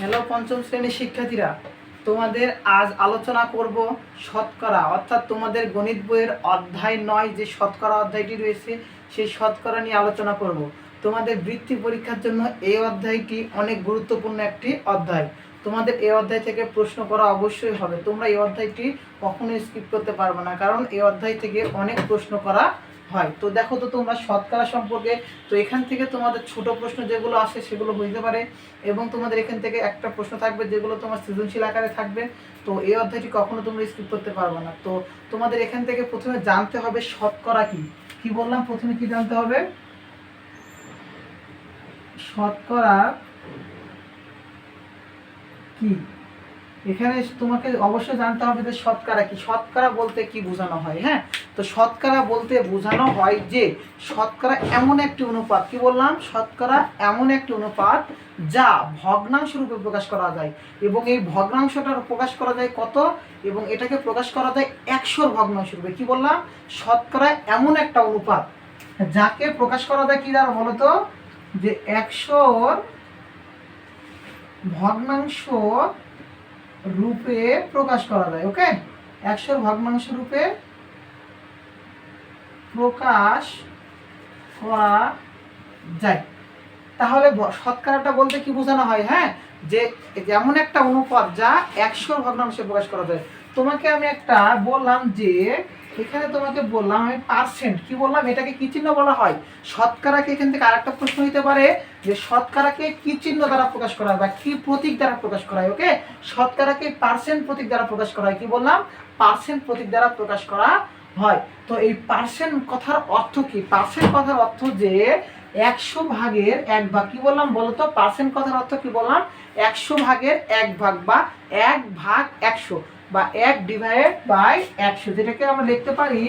Hello, পঞ্চম শ্রেণির শিক্ষার্থীরা, তোমাদের আজ আলোচনা করব শতকরা, অর্থাৎ তোমাদের গণিত বইয়ের অধ্যায় নয় যে শতকরা অধ্যায়টি রয়েছে, সেই শতকরা নিয়ে আলোচনা করব। তোমাদের বৃত্তি পরীক্ষার জন্য এই অধ্যায়টি অনেক গুরুত্বপূর্ণ একটি অধ্যায়। তোমাদের এই অধ্যায় থেকে প্রশ্ন করা অবশ্যই হবে। তোমরা এই অধ্যায়টি কখনোই স্কিপ করতে পারবে না, কারণ এই অধ্যায় থেকে অনেক প্রশ্ন করা হয়। তো দেখো তো তোমরা শতকরা সম্পর্কে, তো এখান থেকে তোমাদের ছোট প্রশ্ন যেগুলো আসে সেগুলো হইতে পারে এবং তোমাদের এখান থেকে একটা প্রশ্ন থাকবে যেগুলো তোমার সৃজনশীল আকারে থাকবে। তো এই অধ্যায়টি কখনো তোমরা স্কিপ করতে পারবে না। তো তোমাদের এখান থেকে প্রথমে জানতে হবে শতকরা কি। কি বললাম? প্রথমে কি জানতে হবে? শতকরা কি? এখানে তোমাকে অবশ্যই জানতে হবে যে শতকরা কি। শতকরা বলতে কি বোঝানো হয় হ্যাঁ? তো শতকরা বলতে বোঝানো হয় যে শতকরা এমন একটি অনুপাত, কি বললাম? শতকরা এমন একটি অনুপাত যা ভগ্নাংশ রূপে প্রকাশ করা যায়। এবং এই ভগ্নাংশটা প্রকাশ করা যায় কত? এবং এটাকে প্রকাশ করা যায় একশোর ভগ্নাংশ রূপে কি বললাম? শতকরা এমন একটা অনুপাত যাকে প্রকাশ করা যায় কি দ্বারা বলতো? যে একশোর ভগ্নাংশ রূপে প্রকাশ করা যায়, ওকে? একশোর ভগ্নাংশ রূপে প্রকাশ করা যায়। তাহলে শতকরাটা বলতে কি বোঝানো হয়? হ্যাঁ যে এমন একটা অনুপাত যা একশোর ভগ্নাংশে প্রকাশ করা যায়। তোমাকে আমি একটা বললাম যে, এখানে তোমাকে বললাম আমি পার্সেন্ট কি বললাম? এটাকে কি চিহ্ন বলা হয়? শতকরাকে এখান থেকে আরেকটা প্রশ্ন হইতে পারে যে শতকরাকে কি চিহ্ন দ্বারা প্রকাশ করা হয় বা কি প্রতীক দ্বারা প্রকাশ করা হয়? ওকে? শতকরাকে পার্সেন্ট প্রতীক দ্বারা প্রকাশ করা হয়। কি বললাম? পার্সেন্ট প্রতীক দ্বারা প্রকাশ করা হয়। তো এই পার্সেন্ট কথার অর্থ কি? পার্সেন্ট কথার অর্থ যে একশো ভাগের এক ভাগ, কি বললাম বলতো? পার্সেন্ট কথার অর্থ কি বললাম? একশো ভাগের এক ভাগ বা এক ভাগ একশো বা এক ডিভাইড বাই একশো, যেটাকে আমরা লিখতে পারি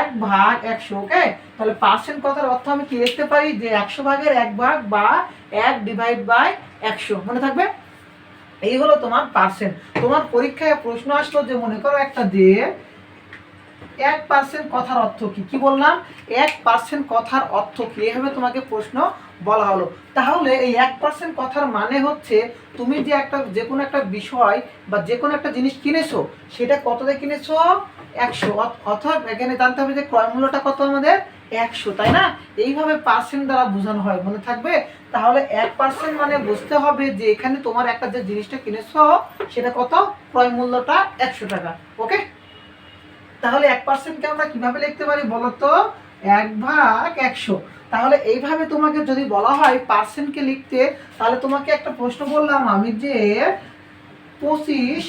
এক ভাগ একশো ওকে তাহলে পার্সেন্ট কথার অর্থ আমি কি লিখতে পারি? যে একশো ভাগের এক ভাগ বা এক ডিভাইড বাই একশো, মনে থাকবে? এই হলো তোমার পার্সেন্ট তোমার পরীক্ষায় প্রশ্ন আসলো যে মনে করো একটা যে এক পার্সেন্ট কথার অর্থ কি? কি বললাম? এক পার্সেন্ট কথার অর্থ কি? এভাবে তোমাকে প্রশ্ন বলা হলো। তাহলে এই এক পার্সেন্ট কথার মানে হচ্ছে তুমি যে একটা, যে কোনো একটা বিষয় বা যে কোনো একটা জিনিস কিনেছো, সেটা কত দিয়ে কিনেছো? একশো। অর্থাৎ এখানে জানতে হবে যে ক্রয় মূল্যটা কত আমাদের? একশো, তাই না? এইভাবে পার্সেন্ট দ্বারা বোঝানো হয়, মনে থাকবে? তাহলে এক পার্সেন্ট মানে বুঝতে হবে যে এখানে তোমার একটা যে জিনিসটা কিনেছো, সেটা কত? ক্রয় মূল্যটা একশো টাকা। ওকে তাহলে এক পার্সেন্টকে আমরা কীভাবে লিখতে পারি বলো তো এক ভাগ একশো। তাহলে এইভাবে তোমাকে যদি বলা হয় পার্সেন্টকে লিখতে, তাহলে তোমাকে একটা প্রশ্ন বললাম আমি যে পঁচিশ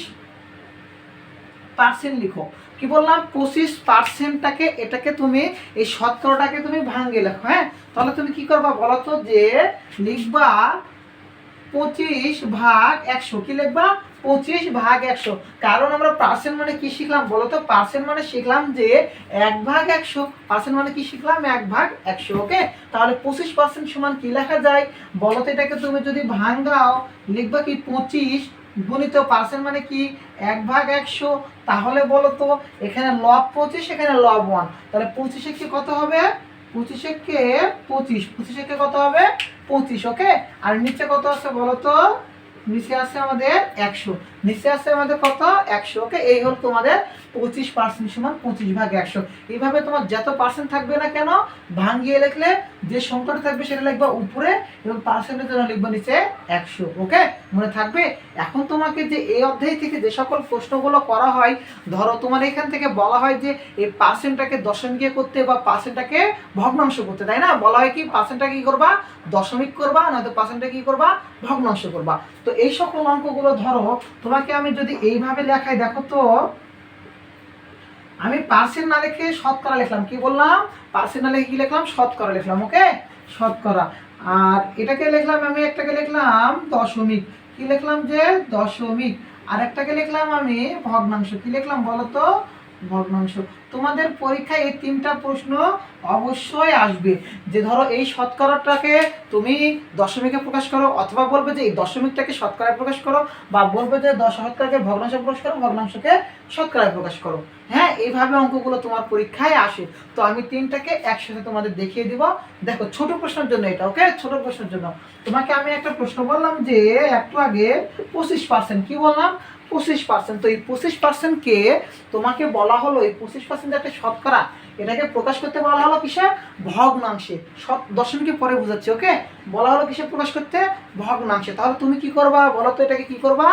পার্সেন্ট লিখো। কি বললাম? পঁচিশ পার্সেন্টটাকে এটাকে তুমি এই শতকরাটাকে তুমি ভাঙ্গে লেখো হ্যাঁ? তাহলে তুমি কি করবা বলো তো যে লিখবা পঁচিশ ভাগ একশো। কি লিখবা? পঁচিশ ভাগ একশো। কারণ আমরা পার্সেন্ট মানে কি শিখলাম? বলো তো পার্সেন্ট মানে শিখলাম যে এক ভাগ একশো। পার্সেন্ট মানে কি শিখলাম? এক ভাগ একশো ওকে তাহলে পঁচিশ পার্সেন্ট সমান কি লেখা যায়? বলো তো এটাকে তুমি যদি ভাঙ্গাও লিখবা কি পঁচিশ গুণিত পার্সেন্ট মানে কি? এক ভাগ একশো। তাহলে বলো তো, এখানে লব পঁচিশ, এখানে লব ওয়ান তাহলে পঁচিশে কি কত হবে? পঁচিশে কে পঁচিশ। পঁচিশে কে কত হবে? পঁচিশ, ওকে? আর নিচে কত আছে বলো তো? নিচে আছে আমাদের একশো। নিচে আছে আমাদের কত? একশো, ওকে? এই হল তোমাদের পঁচিশ পার্সেন্ট সমান পঁচিশ ভাগ একশো। এইভাবে তোমার যত পার্সেন্ট থাকবে না কেন, ভাঙ্গিয়ে লিখলে যে সংখ্যাটা থাকবে সেটা লিখবা উপরে এবং পার্সেন্টের জন্য লিখবা নিচে একশো ওকে মনে থাকবে? এখন তোমাকে যে এই অধ্যায় থেকে যে সকল প্রশ্নগুলো করা হয়, ধরো তোমার এখান থেকে বলা হয় যে এই পার্সেন্টটাকে দশমিকে করতে বা পার্সেন্টটাকে ভগ্নাংশ করতে, তাই না? বলা হয় কি পার্সেন্টটা কি করবা? দশমিক করবা, নয়তো পার্সেন্টটা কি করবা? ভগ্নাংশ করবা। তো এই সকল অঙ্কগুলো ধরো, তোমাকে আমি যদি এইভাবে লেখাই, দেখো তো আমি পার্সেন্ট না লিখে শতকরা লিখলাম। কি বললাম? পার্সেন্ট না লিখে কি লিখলাম? শতকরা লিখলাম, ওকে? শতকরা। আর এটাকে লিখলাম আমি, একটাকে লিখলাম দশমিক। কি লিখলাম যে দশমিক? আর একটাকে লিখলাম আমি ভগ্নাংশ। কি লিখলাম বলতো? ভগ্নাংশ। তোমাদের পরীক্ষায় এই তিনটা প্রশ্ন অবশ্যই আসবে। যে ধরো এই শতকরাটাকে তুমি দশমিকে প্রকাশ করো, অথবা বলবে যে এই দশমিকটাকে শতকরায় প্রকাশ করো, বা বলবে যে দশ শতকরাকে ভগ্নাংশে প্রকাশ করো, ভগ্নাংশকে শতকরায় প্রকাশ করো। হ্যাঁ এইভাবে অঙ্কগুলো তোমার পরীক্ষায় আসে। তো আমি তিনটাকে একসাথে তোমাদের দেখিয়ে দিব। দেখো, ছোট প্রশ্নের জন্য এটা, ওকে? ছোট প্রশ্নের জন্য। তোমাকে আমি একটা প্রশ্ন বললাম যে, একটু আগে পঁচিশ পার্সেন্ট কি বললাম? পঁচিশ পার্সেন্ট তো এই পঁচিশ পার্সেন্টকে তোমাকে বলা হলো, এই পঁচিশ পার্সেন্ট একটা শতকরা, এটাকে প্রকাশ করতে বলা হলো কিসে? ভগ্নাংশে। শত দশমিকে পরে বুঝাচ্ছি, ওকে? বলা হলো কিসে প্রকাশ করতে? ভগ্নাংশে। তাহলে তুমি কি করবা? বলো তো এটাকে কি করবা?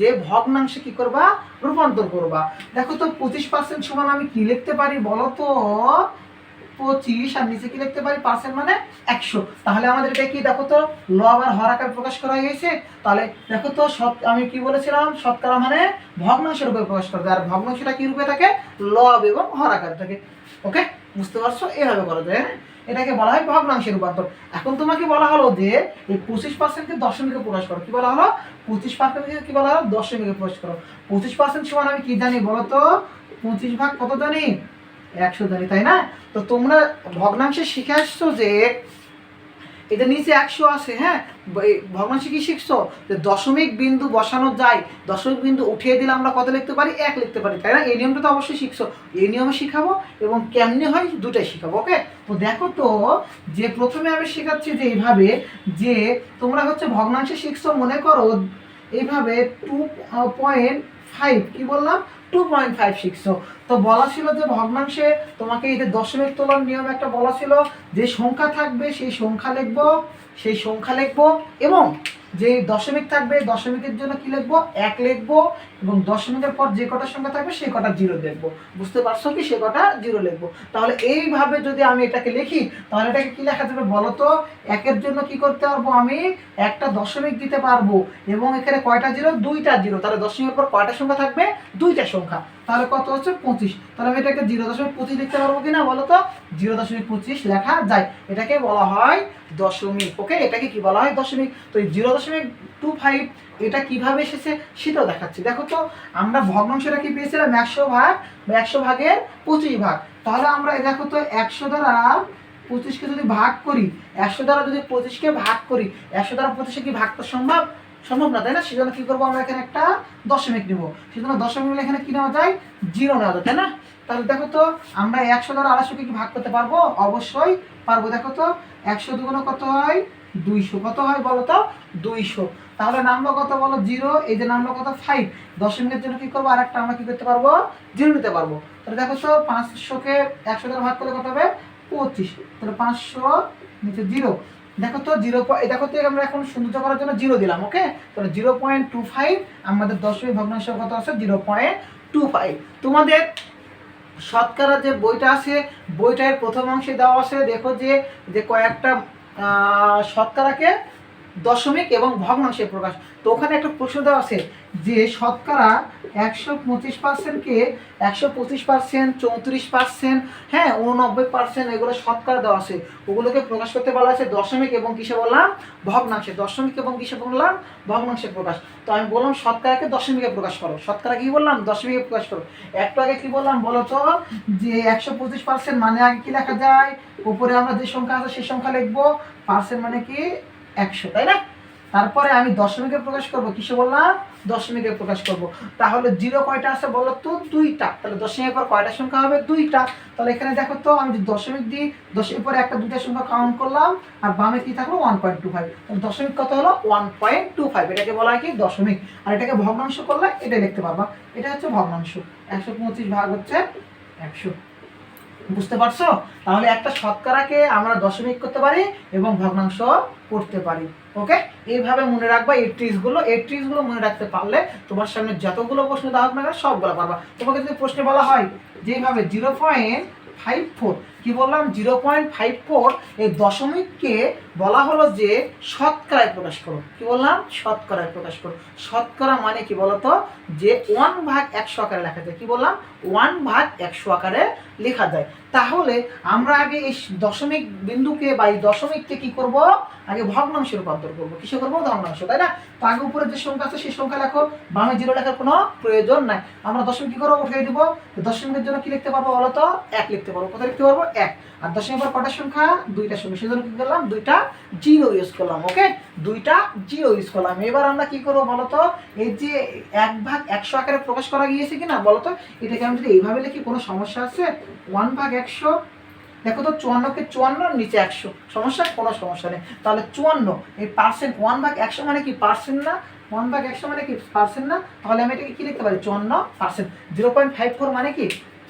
যে ভগ্নাংশে কি করবা? রূপান্তর করবা। দেখো তো পঁচিশ পার্সেন্ট সমান আমি কি লিখতে পারি বলো তো? পঁচিশ আর নিচে কি লিখতে পারি? পার্সেন্ট মানে একশো। তাহলে আমাদের এটা কি দেখো তো ল আবার হর আকার প্রকাশ করা হয়ে গেছে তাহলে দেখো তো শত আমি কি বলেছিলাম? শতকরা মানে ভগ্নাংশ রূপে প্রকাশ করবে আর ভগ্নাংশটা কি রূপে থাকে? লব এবং হর আকার থাকে। ওকে? বুঝতে পারছ? এভাবে করা যায় হ্যাঁ? এটাকে বলা হয় ভগ্নাংশের রূপান্তর। এখন তোমাকে বলা হলো যে, এই পঁচিশ পার্সেন্টকে দশমিকে প্রকাশ করো। কি বলা হলো? পঁচিশ পার্সেন্টকে কি বলা হলো? দশমিকে প্রকাশ করো। পঁচিশ পার্সেন্ট সমান আমি কি জানি বলো তো? পঁচিশ ভাগ কত জানি? একশো জানি তাই না? তো তোমরা ভগ্নাংশে শিখে আসছো যে এটা নিচে একশো আছে হ্যাঁ? ভগ্নাংশে কি শিখছো? যে দশমিক বিন্দু বসানো যায়। দশমিক বিন্দু উঠিয়ে দিলে আমরা কত লিখতে পারি? এক লিখতে পারি, তাই না? এই নিয়মটা তো অবশ্যই শিখছো। এই নিয়মে শিখাবো এবং কেমনে হয় দুটাই শিখাবো, ওকে? তো দেখো তো, যে প্রথমে আমি শেখাচ্ছি যে এইভাবে যে তোমরা হচ্ছে ভগ্নাংশে শিখছো, মনে করো এইভাবে টু পয়েন্ট ফাইভ কী বললাম? টু পয়েন্ট ফাইভ শিখছো তো বলা ছিল যে ভগ্নাংশে তোমাকে এই যে দশমিক তোলার নিয়ম একটা বলা ছিল, যে সংখ্যা থাকবে সেই সংখ্যা লিখব, সেই সংখ্যা লিখব এবং যে দশমিক থাকবে দশমিকের জন্য কি লিখব? এক লিখব এবং দশমিকের পর যে কটা সংখ্যা থাকবে, সেই কটা জিরো লিখব। বুঝতে পারছ কি? সে কটা জিরো লিখব। তাহলে এইভাবে যদি আমি এটাকে লিখি, তাহলে এটাকে কি লেখা যাবে বলো তো? একের জন্য কি করতে পারব আমি? একটা দশমিক দিতে পারব এবং এখানে কয়টা জিরো? দুইটা জিরো। তাহলে দশমিকের পর কয়টা সংখ্যা থাকবে? দুইটা সংখ্যা। তাহলে কত হচ্ছে? পঁচিশ। তাহলে আমি এটাকে জিরো দশমিক পঁচিশ লিখতে পারব কিনা বলো তো? জিরো দশমিক পঁচিশ লেখা যায়। এটাকে বলা হয় দশমিক। ওকে? এটাকে কি বলা হয়? দশমিক। তো জিরো দশমিক টু ফাইভ এটা কীভাবে এসেছে সেটাও দেখাচ্ছি। দেখো তো, আমরা ভগ্নাংশটা কি পেয়েছিলাম? একশো ভাগ, একশো ভাগের পঁচিশ ভাগ। তাহলে আমরা দেখো তো একশো দ্বারা পঁচিশকে যদি ভাগ করি, একশো দ্বারা যদি পঁচিশকে ভাগ করি, একশো দ্বারা পঁচিশে কি ভাগ তো সম্ভব? সম্ভব না, তাই না? সেজন্য কি করব আমরা এখানে একটা দশমিক নেব। সেজন্য দশমিক নিলে এখানে কি নেওয়া যায়? জিরো নেওয়া যায়, তাই না? তাহলে দেখো তো, আমরা একশো দ্বারা আড়াইশোকে কি ভাগ করতে পারব? অবশ্যই পারব। দেখো তো, একশো দুগুণ কত হয়? দুইশো। কত হয় বলো তো? দুইশো। তাহলে নামলো কত বলো? জিরো। এই যে নামলো কত? ফাইভ। দশমিকের জন্য কী করব? আর একটা আমরা কী করতে পারব? জিরো নিতে পারব। তাহলে দেখো তো, পাঁচশোকে একশো দ্বারা ভাগ করলে কত হবে? পঁচিশ। তাহলে পাঁচশো নিচে জিরো। দেখো তো, জিরো দেখো তো, আমরা এখন সৌন্দর্য করার জন্য জিরো দিলাম, ওকে? তাহলে জিরো পয়েন্ট টু ফাইভ, আমাদের দশমিক ভগ্নাংশ কত আছে? Zero point two five. তোমাদের শতকরা যে বইটা আছে, বইটার প্রথম অংশে দেওয়া আছে, দেখো যে যে কয়েকটা শতকরাকে দশমিক এবং ভগ্নাংশে প্রকাশ। তো ওখানে একটা প্রশ্ন দেওয়া আছে যে শতকরা একশো পঁচিশ পার্সেন্টকে একশো পঁচিশ পার্সেন্ট চৌত্রিশ পার্সেন্ট হ্যাঁ উননব্বই পার্সেন্ট এগুলো শতকরা দেওয়া আছে। ওগুলোকে প্রকাশ করতে বলা আছে দশমিক এবং কিসে বললাম? ভগ্নাংশে। দশমিক এবং কিসে বললাম? ভগ্নাংশে প্রকাশ। তো আমি বললাম শতকরাকে দশমিকে প্রকাশ করো। শতকরা কি বললাম? দশমিকে প্রকাশ করো। একটু আগে কি বললাম বলো তো? যে একশো পঁচিশ পার্সেন্ট মানে আগে কি লেখা যায়? উপরে আমরা যে সংখ্যা আছে সেই সংখ্যা লিখব। পার্সেন্ট মানে কি? একশো, তাই না? তারপরে আমি দশমিকে প্রকাশ করব, কিসে বললাম? দশমিকে প্রকাশ করব। তাহলে জিরো কয়টা আছে বলো তো? দুইটা। তাহলে দশমিকের পর কয়টা সংখ্যা হবে? দুইটা। তাহলে এখানে দেখো তো, আমি যদি দশমিক দিই দশের পরে একটা দুইটা সংখ্যা কাউন্ট করলাম, আর বামে কি থাকল? ওয়ান পয়েন্ট টু ফাইভ তাহলে দশমিক কত হলো? ওয়ান পয়েন্ট টু ফাইভ এটাকে বলা হয় কি? দশমিক। আর এটাকে ভগ্নাংশ করলে এটা লিখতে পারবা। এটা হচ্ছে ভগ্নাংশ। একশো পঁচিশ ভাগ হচ্ছে একশো। বুঝতে পারছ? তাহলে একটা শতকরাকে আমরা দশমিক করতে পারি এবং ভগ্নাংশ করতে পারি, ওকে? এইভাবে মনে রাখবা এই ট্রিসগুলো এই ট্রিসগুলো মনে রাখতে পারলে তোমার সামনে যতগুলো প্রশ্ন দেওয়া হোক না সবগুলো পারবা। তোমাকে যদি প্রশ্নে বলা হয় যেভাবে জিরো পয়েন্ট ফাইভ ফোর কি বললাম? জিরো পয়েন্ট ফাইভ ফোর এই দশমিককে বলা হলো যে শতকরায় প্রকাশ করো। কি বললাম? শতকরায় প্রকাশ করো। শতকরা মানে কি বলতো? যে ওয়ান ভাগ একশো আকারে লেখা যায়। কি বললাম? ওয়ান ভাগ একশো আকারে লেখা যায়। তাহলে আমরা আগে এই দশমিক বিন্দুকে বা এই দশমিককে কি করব? আগে ভগ্নাংশে রূপান্তর করব। কিসে করব? ভগ্নাংশ তাই না? তো আগে উপরে যে সংখ্যা আছে, সেই সংখ্যা লেখো। বামে জিরো লেখার কোনো প্রয়োজন নাই। আমরা দশমিক কি করব? উঠিয়ে দিব। দশমিকের জন্য কি লিখতে পারব বলো তো এক লিখতে পারব। কোথায় লিখতে পারব? এক। আর দশমিক পর কটার সংখ্যা? দুইটা সংখ্যা সেজন্য কি করলাম? দুইটা জিরো ইউজ করলাম, ওকে? দুইটা জিরো ইউজ করলাম। এবার আমরা কি করব বলো তো এই যে এক ভাগ একশো আকারে প্রকাশ করা গিয়েছে কিনা বলো তো এটাকে আমি যদি এইভাবে লিখি, কোনো সমস্যা আছে? ওয়ান ভাগ একশো, দেখো তো, চুয়ান্নকে চুয়ান্ন, নিচে একশো। সমস্যা? কোনো সমস্যা নেই। তাহলে চুয়ান্ন, এই পার্সেন্ট ওয়ান ভাগ একশো মানে কি পার্সেন্ট না? ওয়ান ভাগ একশো মানে কি পার্সেন্ট না? তাহলে আমি এটাকে কি লিখতে পারি? চুয়ান্ন percent zero point five four মানে কি?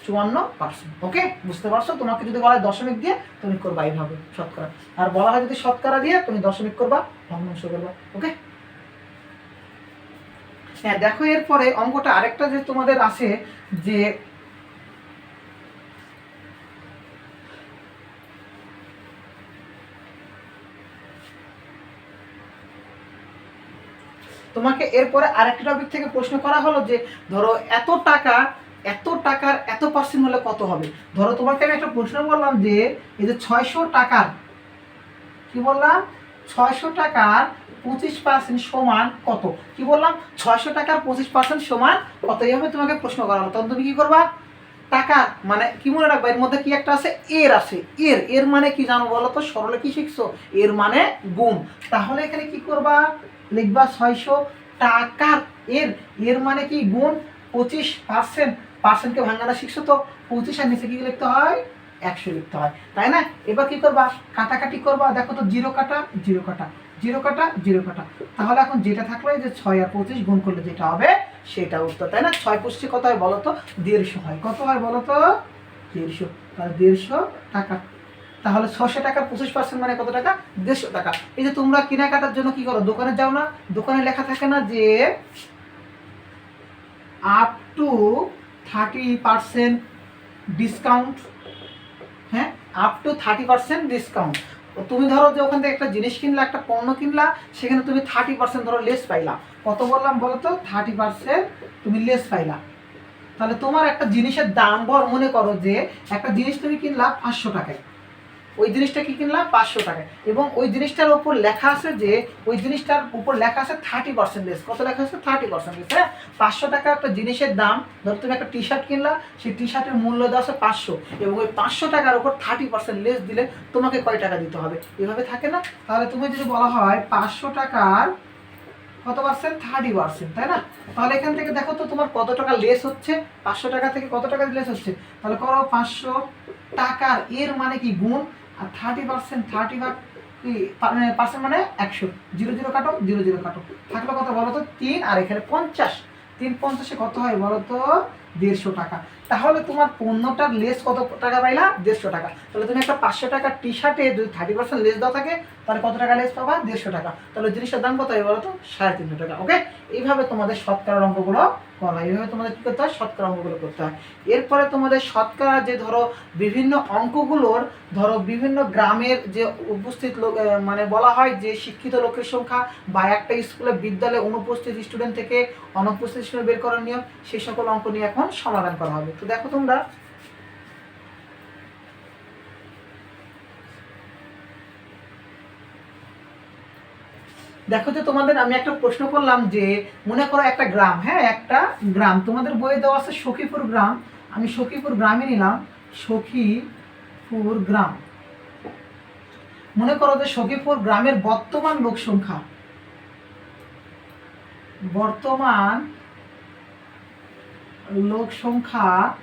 চুয়ান্ন পার্সেন্ট ওকে বুঝতে পারছ? তোমাকে যদি বলা হয় দশমিক দিয়ে, তুমি করবা এইভাবে শতকরা। আর বলা হয় যদি শতকরা দিয়ে, তুমি দশমিক করবা ভগ্নাংশ করবা ওকে হ্যাঁ দেখো এরপরে অঙ্কটা আরেকটা যে তোমাদের আছে, যে তোমাকে এরপরে আরেকটা টপিক থেকে প্রশ্ন করা হলো যে, ধরো এত টাকা এত টাকার এত পার্সেন্ট হলে কত হবে? ধরো তোমাকে আমি একটা প্রশ্ন বললাম যে, এই যে ছয়শো টাকার, কি বললাম? ছয়শো টাকার পঁচিশ পার্সেন্ট সমান কত? কি বললাম? ছয়শো টাকার পঁচিশ পার্সেন্ট সমান কত? এইভাবে তোমাকে প্রশ্ন করা হলো তখন তুমি কি করবা? টাকা মানে কি মনে রাখবা? এর মধ্যে কি একটা আছে? এর আছে। এর এর মানে কি জানো বলো তো? সরলে কি শিখছো? এর মানে গুণ। তাহলে এখানে কি করবা? লিখবা ছয়শো টাকার এর এর মানে কি গুণ? পঁচিশ পার্সেন্ট পার্সেন্টকে ভাঙানো শিখছো তো, পঁচিশ আর নিচে কি লিখতে হয়? একশো লিখতে হয়। তাই না? এবার কি করবা? কাটাকাটি করবা। দেখো তো, জিরো কাটা জিরো কাটা জিরো কাটা জিরো কাটা। তাহলে এখন যেটা থাকল যে ছয় আর পঁচিশ গুণ করলে যেটা হবে, সেটা উত্তর। তাই না? ছয় পঁচিশে কত হয় বলো তো? দেড়শো হয়। কত হয় বলো তো? দেড়শো। তাহলে দেড়শো টাকা। তাহলে ছশো টাকার পঁচিশ পার্সেন্ট মানে কত টাকা? দেড়শো টাকা। এই যে তোমরা কেনাকাটার জন্য কি করো? দোকানে যাও না। দোকানে লেখা থাকে না যে up to thirty percent discount হ্যাঁ? Up to thirty percent discount তুমি ধরো যে ওখান থেকে একটা জিনিস কিনলা, একটা পণ্য কিনলা, সেখানে তুমি থার্টি পার্সেন্ট ধরো লেস পাইলা। কত বললাম বলো তো থার্টি পার্সেন্ট তুমি লেস পাইলা। তাহলে তোমার একটা জিনিসের দাম বর মনে করো যে একটা জিনিস তুমি কিনলা পাঁচশো টাকায়। ওই জিনিসটা কি কিনলাম? পাঁচশো টাকায় এবং ওই জিনিসটার উপর লেখা আছে যে, ওই জিনিসটার উপর লেখা আছে থার্টি পার্সেন্টেজ কত লেখা আছে? থার্টি পার্সেন্টেজ হ্যাঁ? পাঁচশো টাকা একটা জিনিসের দাম, ধরো তুমি একটা টি শার্ট কিনলা, সেই টি শার্টের মূল্য দেওয়া আছে পাঁচশো। এবং ওই পাঁচশো টাকার উপর থার্টি পার্সেন্ট লেস দিলে তোমাকে কয় টাকা দিতে হবে? এভাবে থাকে না? তাহলে তুমি যদি বলা হয় পাঁচশো টাকার কত পার্সেন্ট থার্টি পার্সেন্ট তাই না? তাহলে এখান থেকে দেখো তো তোমার কত টাকা লেস হচ্ছে? পাঁচশো টাকা থেকে কত টাকা লেস হচ্ছে? তাহলে করো পাঁচশো টাকার, এর মানে কি? গুণ আর থার্টি পার্সেন্ট থার্টি ভাগ পার্সেন্ট মানে একশো। জিরো জিরো কাটো, জিরো জিরো কাটো। থাকলে কত বলো তো? তিন, আর এখানে পঞ্চাশ। তিন, পঞ্চাশে কত হয় বলো তো? দেড়শো টাকা। তাহলে তোমার পণ্যটার লেস কত টাকা পাইলা? দেড়শো টাকা। তাহলে তুমি একটা পাঁচশো টাকার টি শার্টে যদি থার্টি পার্সেন্ট লেস দেওয়া থাকে, তাহলে কত টাকা লেস পাবা? দেড়শো টাকা। তাহলে জিনিসের দাম কত হয় বলো তো? সাড়ে তিনশো টাকা। ওকে এইভাবে তোমাদের শতকরার অঙ্কগুলো হয় এইভাবে তোমাদের কী করতে হয়? শতকরা অঙ্কগুলো করতে হয়। এরপরে তোমাদের শতকরা যে ধরো বিভিন্ন অঙ্কগুলোর, ধরো বিভিন্ন গ্রামের যে উপস্থিত লোক মানে বলা হয় যে শিক্ষিত লোকের সংখ্যা বা একটা স্কুলে বিদ্যালয়ে অনুপস্থিত স্টুডেন্ট থেকে অনুপস্থিত স্টুডেন্ট বের করার নিয়ম, সেই সকল অঙ্ক নিয়ে এখন সমাধান করা হবে। তো দেখো তোমরা দেখো যে তোমাদের আমি একটা প্রশ্ন করলাম যে, মনে করো একটা গ্রাম হ্যাঁ একটা গ্রাম, তোমাদের বইয়ে দেওয়া আছে সখীপুর গ্রাম, আমি সখীপুর গ্রামে নিলাম, সখীপুর গ্রাম। মনে করো যে সখীপুর গ্রামের বর্তমান লোক সংখ্যা। বর্তমান লোক সংখ্যা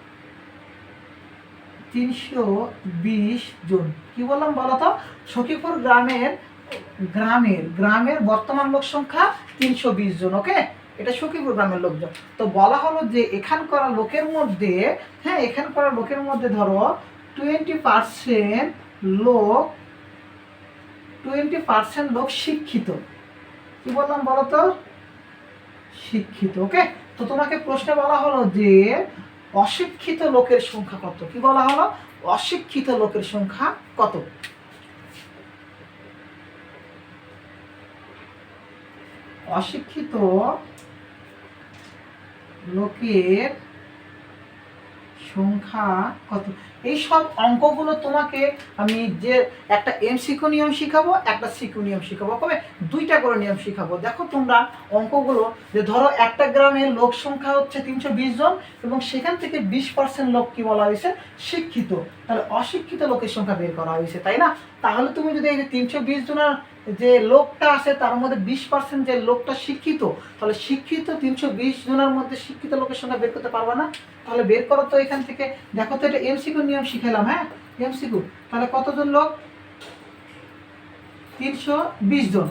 তিনশো বিশ জন। কি বললাম বলো তো? সখীপুর গ্রামের গ্রামের গ্রামের বর্তমান লোক সংখ্যা তিনশো বিশ জন ওকে এটা সখীপুর গ্রামের লোকজন। তো বলা হলো যে এখানকার লোকের মধ্যে হ্যাঁ এখানকার লোকের মধ্যে ধরো টোয়েন্টি পার্সেন্ট লোক টোয়েন্টি পার্সেন্ট লোক শিক্ষিত। কি বললাম বলো তো? শিক্ষিত ওকে তো তোমাকে প্রশ্নে বলা হলো যে অশিক্ষিত লোকের সংখ্যা কত? কি বলা হলো? অশিক্ষিত লোকের সংখ্যা কত? অশিক্ষিত লোকের সংখ্যা কত? এই সব অঙ্কগুলো তোমাকে আমি যে একটা এম এমসিকিউ নিয়ম শিখাবো, একটা সিকিউ নিয়ম শিখাবো। কবে? দুইটা করে নিয়ম শিখাবো। দেখো তোমরা অঙ্কগুলো যে ধরো একটা গ্রামের লোক সংখ্যা হচ্ছে তিনশো বিশ জন এবং সেখান থেকে বিশ পার্সেন্ট লোক কি বলা হয়েছে? শিক্ষিত। তাহলে অশিক্ষিত লোকের সংখ্যা বের করা হয়েছে, তাই না? তাহলে তুমি যদি এই যে তিনশো বিশ জনের যে লোকটা আছে, তার মধ্যে বিশ পার্সেন্ট যে লোকটা শিক্ষিত, তাহলে শিক্ষিত তিনশো বিশ জনের মধ্যে শিক্ষিত লোকের সংখ্যা বের করতে পারবে না? তাহলে বের করো তো এখান থেকে। দেখো তো এটা এমসিকিউ নিয়ম শিখালাম হ্যাঁ? এমসিকিউ। তাহলে কতজন লোক? তিনশো বিশ জন।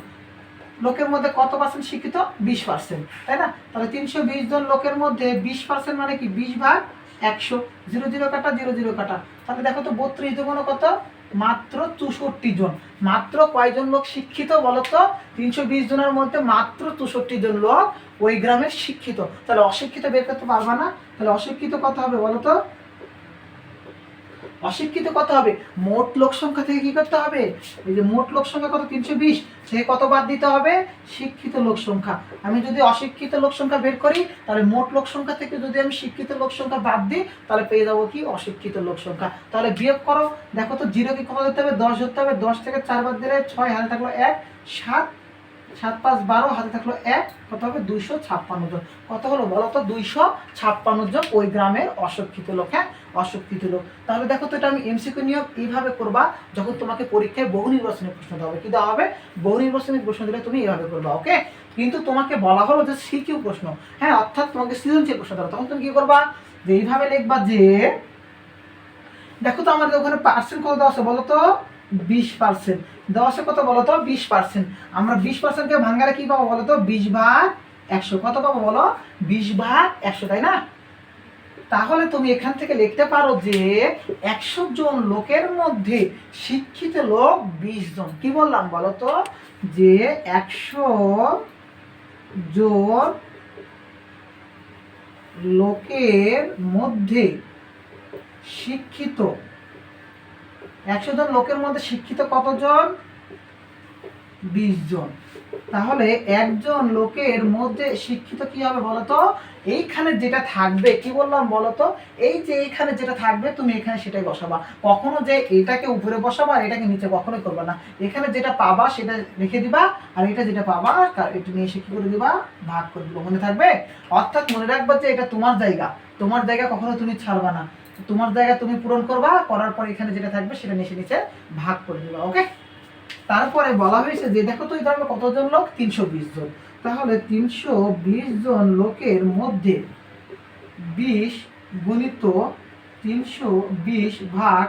লোকের মধ্যে কত পার্সেন্ট শিক্ষিত? বিশ পার্সেন্ট তাই না? তাহলে তিনশো বিশ জন লোকের মধ্যে বিশ পার্সেন্ট মানে কি? বিশ ভাগ একশো। জিরো জিরো কাটা, জিরো জিরো কাটা। তাহলে দেখো তো বত্রিশ দুগুণ কত? মাত্র চৌষট্টি জন। মাত্র কয়জন লোক শিক্ষিত বলতো? তিনশো বিশ জনের মধ্যে মাত্র চৌষট্টি জন লোক ওই গ্রামের শিক্ষিত। তাহলে অশিক্ষিত বের করতে পারবা না। তাহলে অশিক্ষিত কথা হবে বলতো? অশিক্ষিত কত হবে? মোট লোক সংখ্যা থেকে কি করতে হবে? এই যে মোট লোক সংখ্যা কত? তিনশো বিশ। থেকে কত বাদ দিতে হবে? শিক্ষিত লোক সংখ্যা। আমি যদি অশিক্ষিত লোক সংখ্যা বের করি, তাহলে মোট লোক সংখ্যা থেকে যদি আমি শিক্ষিত লোক সংখ্যা বাদ দিই, তাহলে পেয়ে যাব কি? অশিক্ষিত লোক সংখ্যা। তাহলে বিয়োগ করো। দেখো তো, জিরো কি কত ধরতে হবে? দশ ধরতে হবে। দশ থেকে চার বাদ দিলে ছয় হাজার থাকল এক, সাত সাত পাঁচ বারো, হাতে থাকল এক, কত হবে? দুইশো ছাপ্পান্ন জন। কত হলো বলো তো? দুইশো ছাপ্পান্ন জন ওই গ্রামের অশিক্ষিত লোক হ্যাঁ? অশিক্ষিত লোক। তাহলে দেখো তো এটা আমি এমসিকিউ নিয়োগ এইভাবে করবা, যখন তোমাকে পরীক্ষায় বহু নির্বাচনের প্রশ্ন দেওয়া হবে। কি দেওয়া হবে? বহু নির্বাচনের প্রশ্ন দিলে তুমি এইভাবে করবা, ওকে? কিন্তু তোমাকে বলা হলো যে সিকিউ প্রশ্ন হ্যাঁ? অর্থাৎ তোমাকে সৃজনশীল প্রশ্ন দেওয়া। তখন তুমি কি করবা? যে এইভাবে লিখবা যে, দেখো তো আমাদের ওখানে পার্সেন্ট কত দেওয়া আছে বলো তো? বিশ পার্সেন্ট। দশে কত বলো তো? বিশ পার্সেন্ট। আমরা বিশ পার্সেন্টকে ভাঙ্গালে কী পাবো বলো তো? বিশ ভাগ একশো। কত পাবো বলো? বিশ ভাগ একশো, তাই না? তাহলে তুমি এখান থেকে লিখতে পারো যে একশো জন লোকের মধ্যে শিক্ষিত লোক বিশ জন। কি বললাম বলো তো? যে একশো জন লোকের মধ্যে শিক্ষিত একশো জন লোকের মধ্যে শিক্ষিত কতজন? বিশ জন। তাহলে একজন লোকের মধ্যে শিক্ষিত কি হবে বলতো? এইখানে যেটা থাকবে, কি বললাম বলতো? এই যে এইখানে যেটা থাকবে, তুমি এখানে সেটাই বসাবা। কখনো যে এটাকে উপরে বসাবা আর এটাকে নিচে কখনোই করবে না। এখানে যেটা পাবা সেটা রেখে দিবা আর এটা যেটা পাবা এটা নিয়ে এসে কি করে দিবা? ভাগ করে দিবা। মনে থাকবে? অর্থাৎ মনে রাখবা যে এটা তোমার জায়গা। তোমার জায়গা কখনো তুমি ছাড়বা না। তোমার জায়গা তুমি পূরণ করবা, করার পর এখানে যেটা থাকবে সেটা নিচে নিচে ভাগ করে দেবা ওকে তারপরে বলা হয়েছে যে দেখো তো এই ধর্মে কতজন লোক? তিনশো বিশ জন। তাহলে তিনশো বিশ জন লোকের মধ্যে বিশ গুণিত তিনশো বিশ ভাগ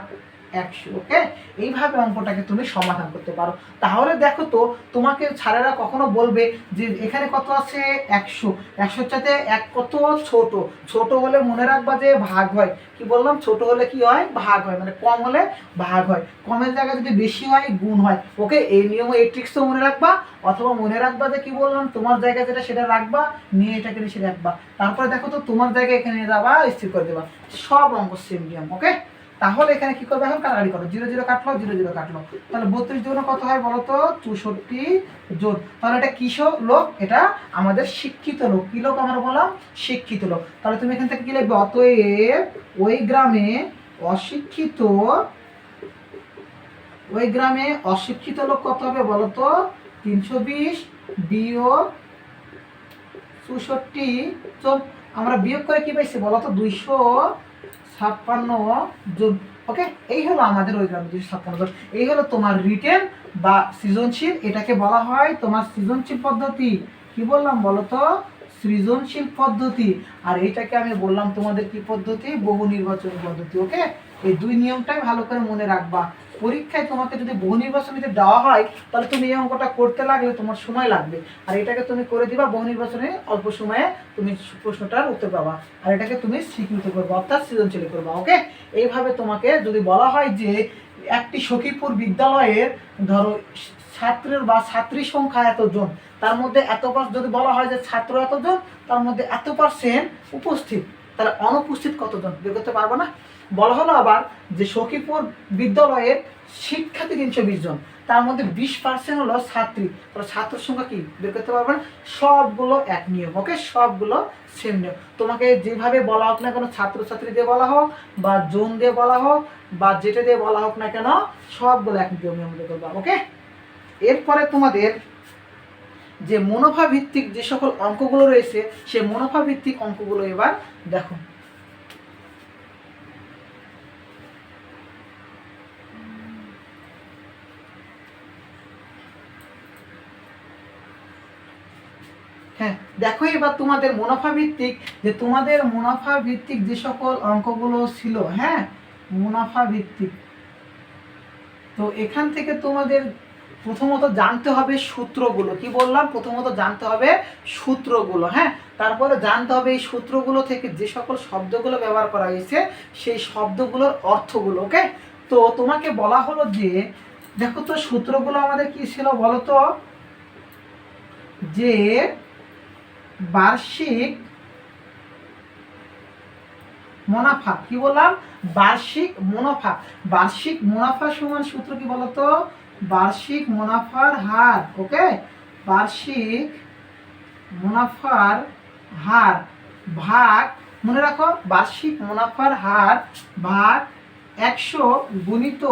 একশো ওকে এইভাবে অঙ্কটাকে তুমি সমাধান করতে পারো। তাহলে দেখো তো, তোমাকে ছাড়েরা কখনো বলবে যে এখানে কত আছে? একশো। একশোর চাইতে এক কত ছোট? ছোট হলে মনে রাখবা যে ভাগ হয়। কি বললাম? ছোট হলে কি হয়? ভাগ হয়। মানে কম হলে ভাগ হয়। কমের জায়গায় যদি বেশি হয়, গুণ হয়। ওকে, এই নিয়ম, এই ট্রিক্সও মনে রাখবা। অথবা মনে রাখবা যে কি বললাম? তোমার জায়গায় যেটা সেটা রাখবা, নিয়ে এটাকে নিচে রাখবা। তারপরে দেখো তো তোমার জায়গায় এখানে যাবা স্থির করে দেবা। সব অঙ্ক সেম নিয়ম ওকে তাহলে এখানে কি করবে এখন? কাটাকাটি করো জিরো জিরো কাটলো, জিরো জিরো কাটলো। তাহলে বত্রিশ জন কত হয় বলো তো চৌষট্টি জন তাহলে এটা কিসব লোক? এটা আমাদের শিক্ষিত লোক। কি লোক আমরা বললাম? শিক্ষিত লোক। তাহলে তুমি এখান থেকে কি লিখবে? অতএব ওই গ্রামে অশিক্ষিত, ওই গ্রামে অশিক্ষিত লোক কত হবে বলো তো তিনশো বিশ বিয়োগ চৌষট্টি। আমরা বিয়োগ করে কি পাইছি বলো তো দুইশো ছাপ্পান্ন জন। ওকে এই হলো আমাদের ওই গ্রামে দুইশো ছাপ্পান্ন জন। এই হলো তোমার রিটেন বা সৃজনশীল। এটাকে বলা হয় তোমার সৃজনশীল পদ্ধতি। কি বললাম বলো তো সৃজনশীল পদ্ধতি। আর এইটাকে আমি বললাম তোমাদের কি পদ্ধতি? বহু নির্বাচন পদ্ধতি। ওকে এই দুই নিয়মটাই ভালো করে মনে রাখবা। পরীক্ষায় তোমাকে যদি বহু নির্বাচনীতে দেওয়া হয়, তাহলে তুমি এই অঙ্কটা করতে লাগলে তোমার সময় লাগবে। আর এটাকে তুমি করে দিবা, বহু নির্বাচনে অল্প সময়ে তুমি প্রশ্নটার উত্তর পাবা। আর এটাকে তুমি স্বীকৃত করবে, অর্থাৎ সৃজনশীল করবা, ওকে? এইভাবে তোমাকে যদি বলা হয় যে একটি সখীপুর বিদ্যালয়ের, ধরো, ছাত্রের বা ছাত্রীর সংখ্যা এতজন, তার মধ্যে এত পার্স যদি বলা হয় যে ছাত্র এতজন, তার মধ্যে এত পার্সেন্ট উপস্থিত। তাহলে অনুপস্থিত কতজন? বের করতে পারব না। বলা হলো আবার যে সখীপুর বিদ্যালয়ের শিক্ষার্থী তিনশো বিশ জন। তার মধ্যে বিশ পার্সেন্ট হলো ছাত্রী। তাহলে ছাত্র সংখ্যা কি? বের করতে পারবে না। সবগুলো এক নিয়ম, ওকে? সবগুলো সেম নিয়ম। তোমাকে যেভাবে বলা হোক না কেন, ছাত্রছাত্রী দিয়ে বলা হোক, বা জোন দিয়ে বলা হোক, বা যেটা দিয়ে বলা হোক না কেন, সবগুলো এক নিয়মের মধ্যে করবা, ওকে? এরপরে তোমাদের যে মুনাফা ভিত্তিক যে সকল অঙ্কগুলো রয়েছে সেই মুনাফা ভিত্তিক অঙ্কগুলো এবার দেখো। হ্যাঁ দেখো এবার তোমাদের মুনাফা ভিত্তিক, যে তোমাদের মুনাফা ভিত্তিক যে সকল অঙ্কগুলো ছিল হ্যাঁ মুনাফা ভিত্তিক। তো এখান থেকে তোমাদের প্রথমত জানতে হবে সূত্রগুলো। কি বললাম? প্রথমত জানতে হবে সূত্রগুলো হ্যাঁ? তারপরে জানতে হবে এই সূত্রগুলো থেকে যে সকল শব্দগুলো ব্যবহার করা হয়েছে, সেই শব্দগুলোর অর্থগুলো, ওকে? তো তোমাকে বলা হলো যে, দেখো তো সূত্রগুলো আমাদের কি ছিল বলো তো? যে বার্ষিক মুনাফা, কি বললাম? বার্ষিক মুনাফা। বার্ষিক মুনাফা সমান সূত্র কি বলতো বার্ষিক মুনাফার হার, ওকে? বার্ষিক মুনাফার হার ভাগ, মনে রাখো, বার্ষিক মুনাফার হার ভাগ একশো গুণিত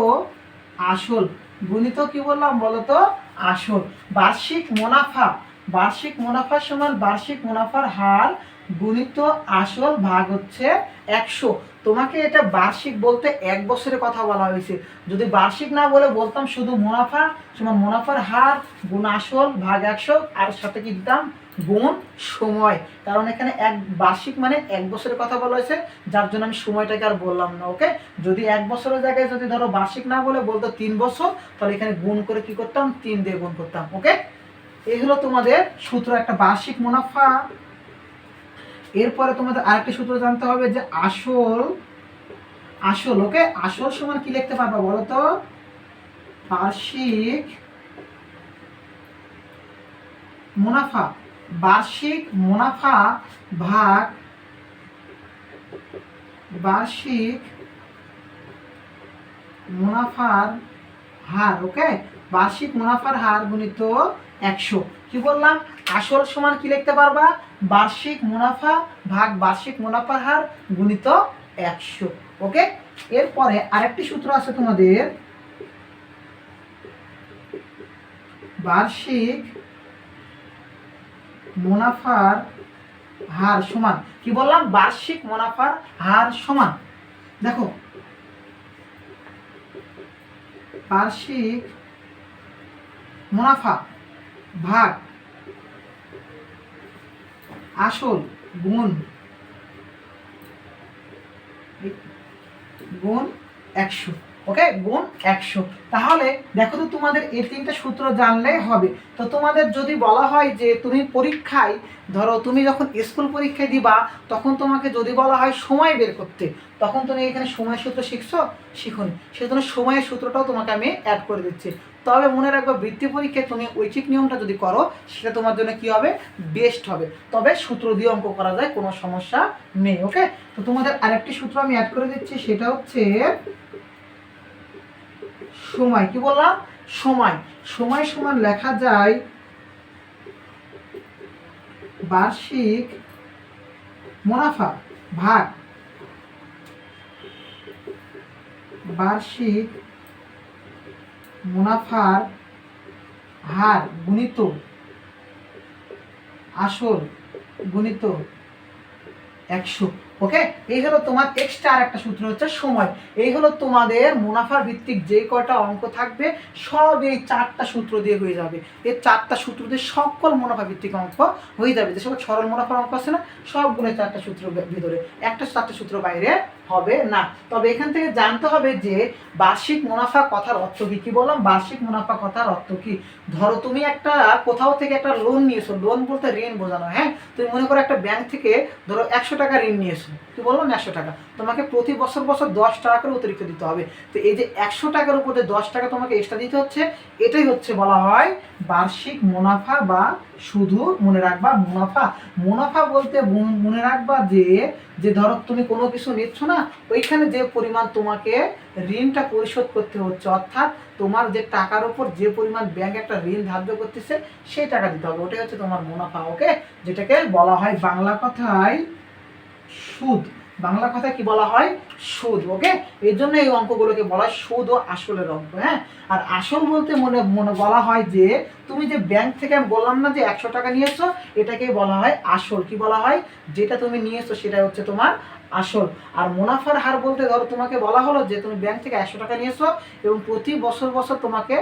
আসল। গুণিত কি বললাম বলতো? আসল। বার্ষিক মুনাফা বার্ষিক মুনাফা সমান বার্ষিক মুনাফার হার গুণিত আসল ভাগ হচ্ছে একশো। তোমাকে এটা বার্ষিক বলতে এক বছরের কথা বলা হয়েছে। যদি বার্ষিক না বলে বলতাম শুধু মুনাফা সমান মুনাফার হার, গুণ আসল, ভাগ একশো, আর সাথে কি দিতাম? গুণ, সময়। কারণ এখানে এক বার্ষিক মানে এক বছরের কথা বলা হয়েছে, যার জন্য আমি সময়টাকে আর বললাম না, ওকে? যদি এক বছরের জায়গায় যদি ধরো বার্ষিক না বলে বলতো তিন বছর, তাহলে এখানে গুণ করে কি করতাম? তিন দিয়ে গুণ করতাম, ওকে? এই হলো তোমাদের সূত্র, একটা বার্ষিক মুনাফা। এরপরে তোমাদের আরেকটি সূত্র জানতে হবে যে আসল আসল, ওকে? আসল সমান কি লিখতে পারবা বলো তো? বার্ষিক মুনাফা বার্ষিক মুনাফা ভাগ বার্ষিক মুনাফার হার, ওকে? বার্ষিক মুনাফার হার গুণিত একশো। কি বললাম? আসল সমান কি লিখতে পারবা? বার্ষিক মুনাফা ভাগ বার্ষিক মুনাফার হার গুণিত একশো। ওকে? এরপরে আরেকটি সূত্র আছে তোমাদের। বার্ষিক মুনাফার হার সমান। কি বললাম? বার্ষিক মুনাফার হার সমান। দেখো। বার্ষিক মুনাফা ভাগ আসল গুণ গুণ একশো। ওকে গুণ একশো। তাহলে দেখো তো তোমাদের এই তিনটা সূত্র জানলেই হবে। তো তোমাদের যদি বলা হয় যে তুমি পরীক্ষায়, ধরো তুমি যখন স্কুল পরীক্ষায় দিবা, তখন তোমাকে যদি বলা হয় সময় বের করতে, তখন তুমি এখানে সময় সূত্র শিখছো? শিখনি। সেজন্য সময়ের সূত্রটাও তোমাকে আমি অ্যাড করে দিচ্ছি। তবে মনে রাখবে বৃত্তি পরীক্ষায় তুমি ঐচ্ছিক নিয়মটা যদি করো, সেটা তোমার জন্য কি হবে? বেস্ট হবে। তবে সূত্র দিয়ে অঙ্ক করা যায়, কোনো সমস্যা নেই ওকে তো তোমাদের আরেকটি সূত্র আমি অ্যাড করে দিচ্ছি, সেটা হচ্ছে সময়, কি বললাম? সময়। সময় সমান লেখা যায় বার্ষিক মুনাফা, ভাগ। বার্ষিক মুনাফার হার গুণিত আসল গুণিত একশো। ওকে এই হলো তোমার এক্সট্রা আর একটা সূত্র হচ্ছে সময়। এই হলো তোমাদের মুনাফা ভিত্তিক যে কয়টা অঙ্ক থাকবে, সব এই চারটা সূত্র দিয়ে হয়ে যাবে। এই চারটা সূত্র দিয়ে সকল মুনাফা ভিত্তিক অঙ্ক হয়ে যাবে। যে সকল সরল মুনাফার অঙ্ক আছে না সবগুলো চারটা সূত্র ভিতরে। একটা চারটা সূত্র বাইরে হবে না। তবে এখান থেকে জানতে হবে যে বার্ষিক মুনাফা কথার অর্থ কি? কি বললাম? বার্ষিক মুনাফা কথার অর্থ কি? ধরো তুমি একটা, কোথাও থেকে একটা লোন নিয়েছো লোন বলতে ঋণ বোঝানো হ্যাঁ? তুমি মনে করো একটা ব্যাংক থেকে ধরো একশো টাকা ঋণ নিয়েছো। কি বললাম? একশো টাকা। তোমাকে প্রতি বছর বছর দশ টাকা করে অতিরিক্ত দিতে হবে। তো এই যে একশো টাকার উপর দশ টাকা তোমাকে এক্সট্রা দিতে হচ্ছে, এটাই হচ্ছে বলা হয় বার্ষিক মুনাফা বা শুধু মনে রাখবা মুনাফা। মুনাফা বলতে মনে রাখবা যে যে ধরো তুমি কোনো কিছু নিচ্ছ না, ওইখানে যে পরিমাণ তোমাকে ঋণটা পরিশোধ করতে হচ্ছে, অর্থাৎ তোমার যে টাকার উপর যে পরিমাণ ব্যাংক একটা ঋণ ধার্য করতেছে, সেই টাকা দিতে হবে। ওটাই হচ্ছে তোমার মুনাফা, ওকে? যেটাকে বলা হয় বাংলা কথায় সুদ। বাংলা কথায় কি বলা হয়? সুদ, ওকে? এর জন্য এই অঙ্কগুলোকে বলা হয় সুদ ও আসলের অঙ্ক হ্যাঁ? আর আসল বলতে মনে মনে বলা হয় যে, তুমি যে ব্যাংক থেকে আমি বললাম না যে একশো টাকা নিয়েছো, এটাকেই বলা হয় আসল। কি বলা হয়? যেটা তুমি নিয়েছো সেটা হচ্ছে তোমার আসল। আর মুনাফার হার বলতে ধরো তোমাকে বলা হলো যে, তুমি ব্যাংক থেকে একশো টাকা নিয়েছো এবং প্রতি বছর বছর তোমাকে,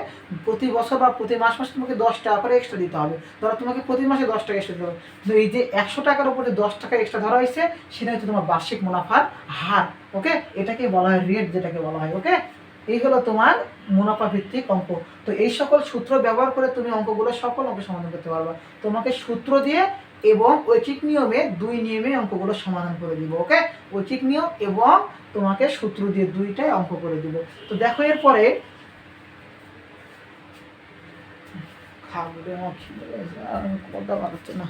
প্রতি বছর বা প্রতি মাস মাস তোমাকে দশ টাকা করে এক্সট্রা দিতে হবে। ধরো তোমাকে প্রতি মাসে দশ টাকা এক্সট্রা দিতে হবে। তো এই যে একশো টাকার উপর দশ টাকা এক্সট্রা ধরা হয়েছে, সেটা হচ্ছে তোমার বার্ষিক মুনাফার হার ওকে এটাকে বলা হয় রেট যেটাকে বলা হয় ওকে এই হলো তোমার মুনাফা ভিত্তিক অঙ্ক। তো এই সকল সূত্র ব্যবহার করে তুমি অঙ্কগুলো সকল অঙ্ক সমাধান করতে পারবে। তোমাকে সূত্র দিয়ে এবং ঐকিক নিয়মে দুই নিয়মে অঙ্কগুলো সমাধান করে দিব, ওকে? ঐকিক নিয়ম এবং তোমাকে সূত্র দিয়ে দুইটাই অঙ্ক করে দিব। তো দেখো এরপরে খাব কথা না।